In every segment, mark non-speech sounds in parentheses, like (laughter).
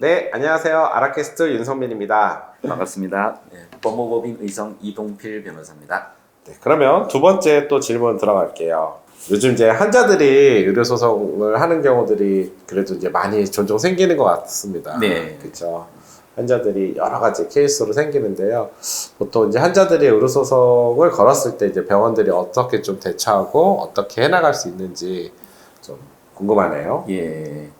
네, 안녕하세요. 아라캐스트 윤성민입니다. 반갑습니다. 네, 법무법인 의성 이동필 변호사입니다. 네, 그러면 두 번째 또 질문 들어갈게요. 요즘 이제 환자들이 의료 소송을 하는 경우들이 그래도 이제 많이 종종 생기는 것 같습니다. 네. 그렇죠. 환자들이 여러 가지 케이스로 생기는데요. 보통 이제 환자들이 의료 소송을 걸었을 때 이제 병원들이 어떻게 좀 대처하고 어떻게 해나갈 수 있는지 좀 궁금하네요. 예.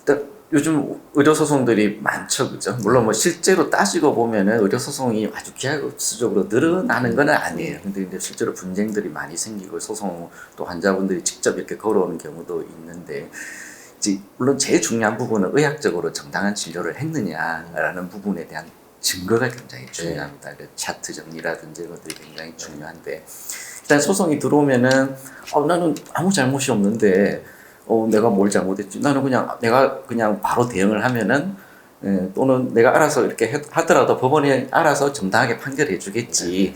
일단 요즘 의료 소송들이 많죠, 그죠? 물론 뭐 실제로 따지고 보면은 의료 소송이 아주 기하급수적으로 늘어나는 건 아니에요. 근데 이제 실제로 분쟁들이 많이 생기고 소송 또 환자분들이 직접 이렇게 걸어오는 경우도 있는데 이제 물론 제일 중요한 부분은 의학적으로 정당한 진료를 했느냐라는 부분에 대한 증거가 굉장히 중요합니다. 그 차트 정리라든지 이런 것들이 굉장히 중요한데 일단 소송이 들어오면은 어, 나는 아무 잘못이 없는데 어, 내가 뭘 잘못했지? 나는 그냥 내가 그냥 바로 대응을 하면은 예, 또는 내가 알아서 이렇게 해- 하더라도 법원이 알아서 정당하게 판결해 주겠지.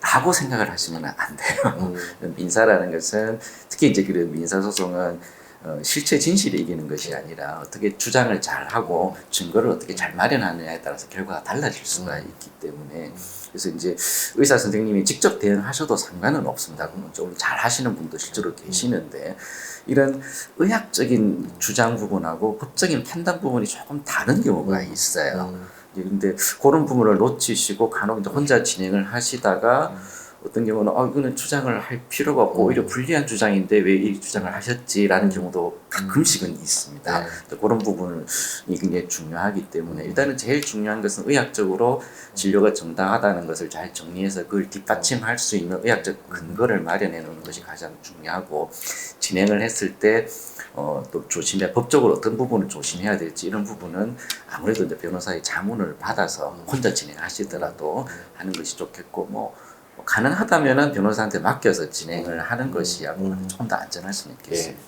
라고 생각을 하시면 안 돼요. 음, (laughs) 민사라는 것은 특히 이제 그 민사 소송은 어, 실체 진실이 이기는 것이 아니라 어떻게 주장을 잘 하고 증거를 어떻게 잘 마련하느냐에 따라서 결과가 달라질 수가 있기 때문에 그래서 이제 의사 선생님이 직접 대응하셔도 상관은 없습니다. 좀잘 하시는 분도 실제로 계시는데 이런 의학적인 주장 부분하고 법적인 판단 부분이 조금 다른 경우가 있어요. 음, 예, 근데 그런 부분을 놓치시고 간혹 이제 혼자 진행을 하시다가 어떤 경우는 어 이거는 주장을 할 필요가 없고 오히려 불리한 주장인데 왜 이 주장을 하셨지라는 경우도 가끔씩은 있습니다. 네. 또 그런 부분이 굉장히 중요하기 때문에 일단은 제일 중요한 것은 의학적으로 진료가 정당하다는 것을 잘 정리해서 그걸 뒷받침할 수 있는 의학적 근거를 마련해 놓는 것이 가장 중요하고 진행을 했을 때 어, 또 조심해 법적으로 어떤 부분을 조심해야 될지 이런 부분은 아무래도 이제 변호사의 자문을 받아서 혼자 진행하시더라도 하는 것이 좋겠고 뭐, 뭐 가능하다면은 변호사한테 맡겨서 진행을 하는 것이 아무래도 조금 더 안전할 수는 있겠습니다.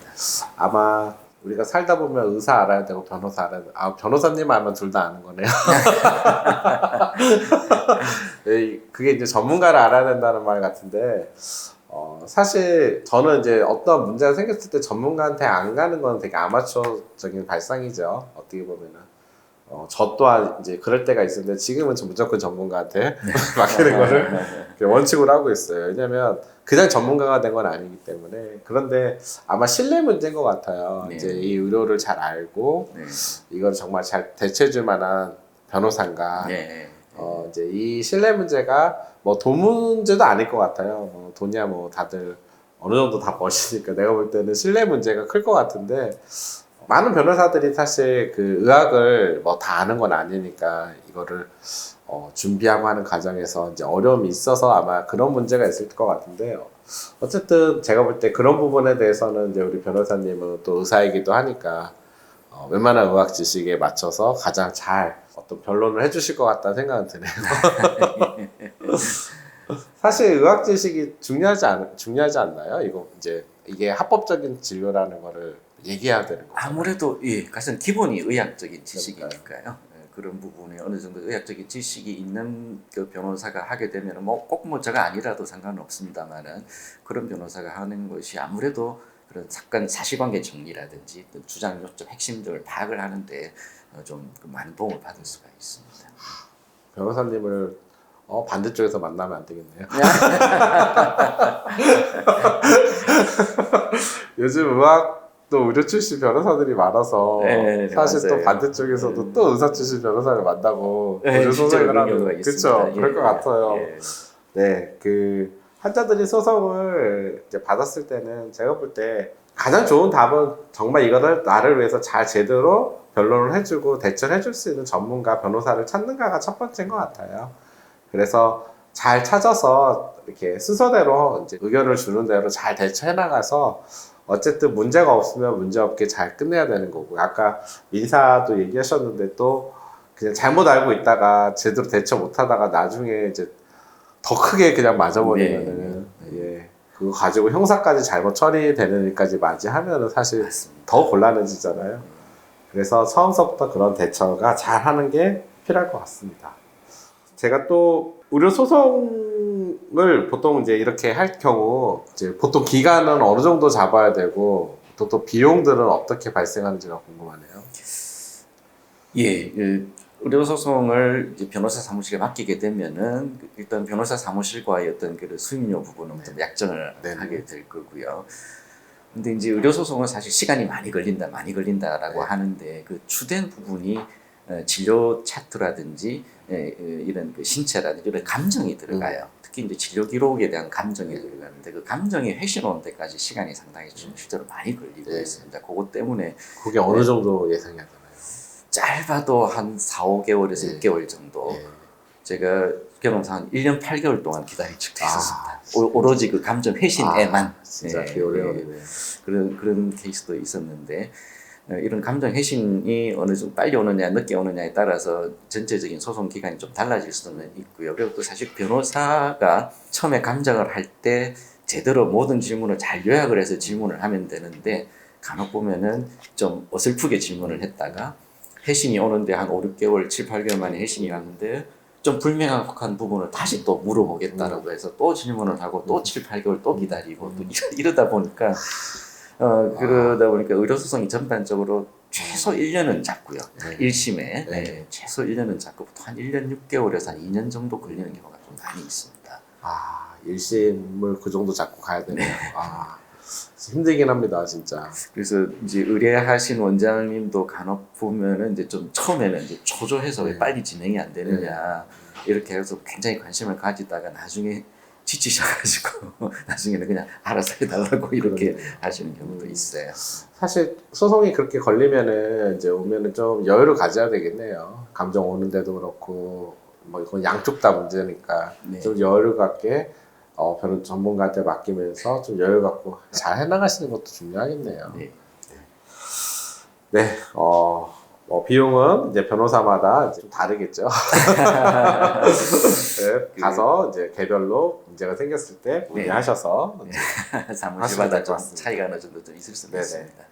아마 우리가 살다 보면 의사 알아야 되고 변호사 알아야 되고 아 변호사님 알면 둘 다 아는 거네요. (laughs) 네, 그게 이제 전문가를 알아야 된다는 말 같은데 어, 사실 저는 이제 어떤 문제가 생겼을 때 전문가한테 안 가는 건 되게 아마추어적인 발상이죠. 어떻게 보면은. 어, 저 또한 이제 그럴 때가 있었는데 지금은 좀 무조건 전문가한테 (laughs) 맡기는 거를 이렇게 원칙으로 하고 있어요. 왜냐면 그냥 전문가가 된 건 아니기 때문에 그런데 아마 신뢰 문제인 것 같아요. 네. 이제 이 의료를 잘 알고 네. 이걸 정말 잘 대체해줄 만한 변호사인가. 네. 어, 이제 이 신뢰 문제가 뭐 돈 문제도 아닐 것 같아요. 뭐 돈이야 뭐 다들 어느 정도 다 버시니까 내가 볼 때는 신뢰 문제가 클 것 같은데 많은 변호사들이 사실 그 의학을 뭐 다 아는 건 아니니까 이거를 어, 준비하고 하는 과정에서 이제 어려움이 있어서 아마 그런 문제가 있을 것 같은데요. 어쨌든 제가 볼 때 그런 부분에 대해서는 이제 우리 변호사님은 또 의사이기도 하니까 어, 웬만한 의학 지식에 맞춰서 가장 잘 어떤 변론을 해주실 것 같다는 생각은 드네요. (laughs) 사실 의학 지식이 중요하지 않 중요하지 않나요? 이거 이제 이게 합법적인 진료라는 거를 얘기해야 되는 거죠. 아무래도 예, 가장 기본이 의학적인 지식이니까요. 예, 그런 부분에 어느 정도 의학적인 지식이 있는 그 변호사가 하게 되면 뭐꼭 뭐 제가 아니라도 상관은 없습니다만은 그런 변호사가 하는 것이 아무래도 그런 사건 사실관계 정리라든지 또 주장 요점 핵심적을 파악을 하는데 어, 좀그 많은 도움을 받을 수가 있습니다. 변호사님을 어, 반대쪽에서 만나면 안 되겠네요. (laughs) (laughs) 요즘 의학 도 의료 출신 변호사들이 많아서 네, 네, 사실 또 맞아요. 반대쪽에서도 음. 또 의사 출신 변호사를 만나고 네, 의료 소송을 경우가 그렇죠. 있습니다. 그럴 예, 것 같아요. 예. 네, 그 환자들이 소송을 이제 받았을 때는 제가 볼 때 가장 좋은 답은 정말 이거를 나를 위해서 잘 제대로 변론을 해주고 대처를 해줄 수 있는 전문가 변호사를 찾는가가 첫 번째인 것 같아요. 그래서 잘 찾아서 이렇게 순서대로 이제 의견을 주는 대로 잘 대처해 나가서 어쨌든 문제가 없으면 문제 없게 잘 끝내야 되는 거고 아까 민사도 얘기하셨는데 또 그냥 잘못 알고 있다가 제대로 대처 못하다가 나중에 이제 더 크게 그냥 맞아버리면은 예 그거 가지고 형사까지 잘못 처리되는 일까지 맞이하면은 사실 맞습니다. 더 곤란해지잖아요. 그래서 처음서부터 그런 대처가 잘 하는 게 필요할 것 같습니다. 제가 또 의료 소송 을 보통 이제 이렇게 할 경우 이제 보통 기간은 어느 정도 잡아야 되고 또, 또 비용들은 어떻게 발생하는지가 궁금하네요. 예, 그 의료 소송을 이제 변호사 사무실에 맡기게 되면은 그 일단 변호사 사무실과의 어떤 그 수임료 부분은 좀 약정을 네. 하게 될 거고요. 근데 이제 의료 소송은 사실 시간이 많이 걸린다, 많이 걸린다라고 네. 하는데 그 주된 부분이 어, 진료 차트라든지 예, 어, 이런 그 신체라든지 이런 감정이 들어가요. 음. 특히 이제 진료 기록에 대한 감정이 들어가는데 그 감정이 회신 오는 데까지 시간이 상당히 좀 실제로 많이 걸리고 네. 있습니다. 그것 때문에 그게 어느 정도 예상이 안 되나요? 짧아도 한 4, 5개월에서 네. 6개월 정도. 예. 제가 경험상 한 1년 8개월 동안 기다린 적도 아, 있었습니다. 오- 오로지 그 감정 회신에만 아, 진짜 예, 그 오래 예. 걸리네요. 그런 그런 케이스도 있었는데 어, 이런 감정 회신이 어느 정도 빨리 오느냐 늦게 오느냐에 따라서 전체적인 소송 기간이 좀 달라질 수는 있고요. 그리고 또 사실 변호사가 처음에 감정을 할 때 제대로 모든 질문을 잘 요약을 해서 질문을 하면 되는데 간혹 보면은 좀 어설프게 질문을 했다가 회신이 오는데 한 5, 6개월, 7, 8개월 만에 회신이 왔는데 좀 불명확한 부분을 다시 또 물어보겠다라고 해서 또 질문을 하고 또 7, 8개월 또 기다리고 또 이러- 이러다 보니까 어 그러다 보니까 의료 소송이 전반적으로 최소 1년은 잡고요. 네. 1심에 네. 네, 최소 1년은 잡고 보통 한 1년 6개월에서 한 2년 정도 걸리는 경우가 좀 많이 있습니다. 아, 일심을 그 정도 잡고 가야 되네요. 아, 힘들긴 합니다, 진짜. 그래서 이제 의뢰하신 원장님도 간혹 보면은 이제 좀 처음에는 이제 초조해서 왜 네. 빨리 진행이 안 되느냐 이렇게 해서 굉장히 관심을 가지다가 나중에 지치셔가지고 (laughs) 나중에는 그냥 알아서 해달라고 이렇게. 하시는 경우도 음. 있어요. 사실 소송이 그렇게 걸리면은 이제 오면은 좀 여유를 가져야 되겠네요. 감정 오는데도 그렇고 뭐 이건 양쪽 다 문제니까 네. 좀 여유를 갖게 어, 변호 전문가한테 맡기면서 좀 여유 갖고 잘 해나가시는 것도 중요하겠네요. 네. 네, 어, 뭐 비용은 이제 변호사마다 이제 좀 다르겠죠. (laughs) 네, 가서 이제 개별로 문제가 생겼을 때 문의하셔서 네. 이제 하시면 사무실마다 될것 좀 같습니다. 차이가 어느 정도 좀 있을 수 네네. 있습니다.